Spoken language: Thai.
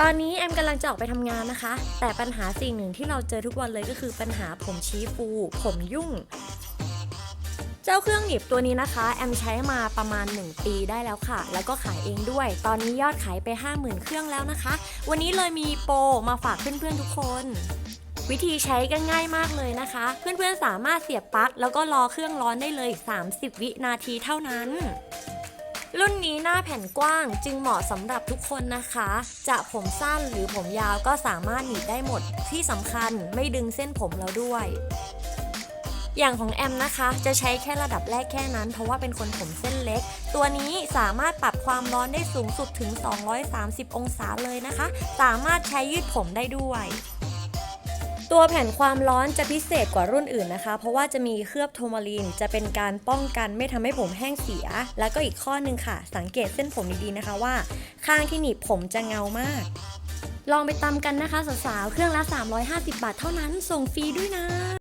ตอนนี้แอมกำลังจะออกไปทำงานนะคะ แต่ปัญหาสิ่งหนึ่งที่เราเจอทุกวันเลยก็คือปัญหาผมชี้ฟู ผมยุ่ง เจ้าเครื่องหนีบตัวนี้นะคะ แอมใช้มาประมาณ 1 ปีได้แล้วค่ะ แล้วก็ขายเองด้วย ตอนนี้ยอดขายไป 50,000 เครื่องแล้วนะคะ วันนี้เลยมีโปรมาฝากเพื่อนๆทุกคนวิธีใช้ก็ง่ายมากเลยนะคะ เพื่อนๆสามารถเสียบปลั๊กแล้วก็รอเครื่องร้อนได้เลย 30 วินาทีเท่านั้น รุ่นนี้หน้าแผ่นกว้างจึงเหมาะสำหรับทุกคนนะคะ จะผมสั้นหรือผมยาวก็สามารถหนีบได้หมด ที่สำคัญไม่ดึงเส้นผมเราด้วย อย่างของแอมนะคะ จะใช้แค่ระดับแรกแค่นั้น เพราะว่าเป็นคนผมเส้นเล็ก ตัวนี้สามารถปรับความร้อนได้สูงสุดถึง 230 องศาเลยนะคะ สามารถใช้ยืดผมได้ด้วย ตัวแผ่นความร้อนจะพิเศษกว่ารุ่นอื่นนะคะ เพราะว่าจะมีเคลือบโทมาลีน จะเป็นการป้องกันไม่ทำให้ผมแห้งเสีย แล้วก็อีกข้อหนึ่งค่ะ สังเกตเส้นผมดีๆนะคะว่า ข้างที่หนีบผมจะเงามาก ลองไปตามกันนะคะสาวๆเครื่องละ 350 บาทเท่านั้นส่งฟรีด้วยนะ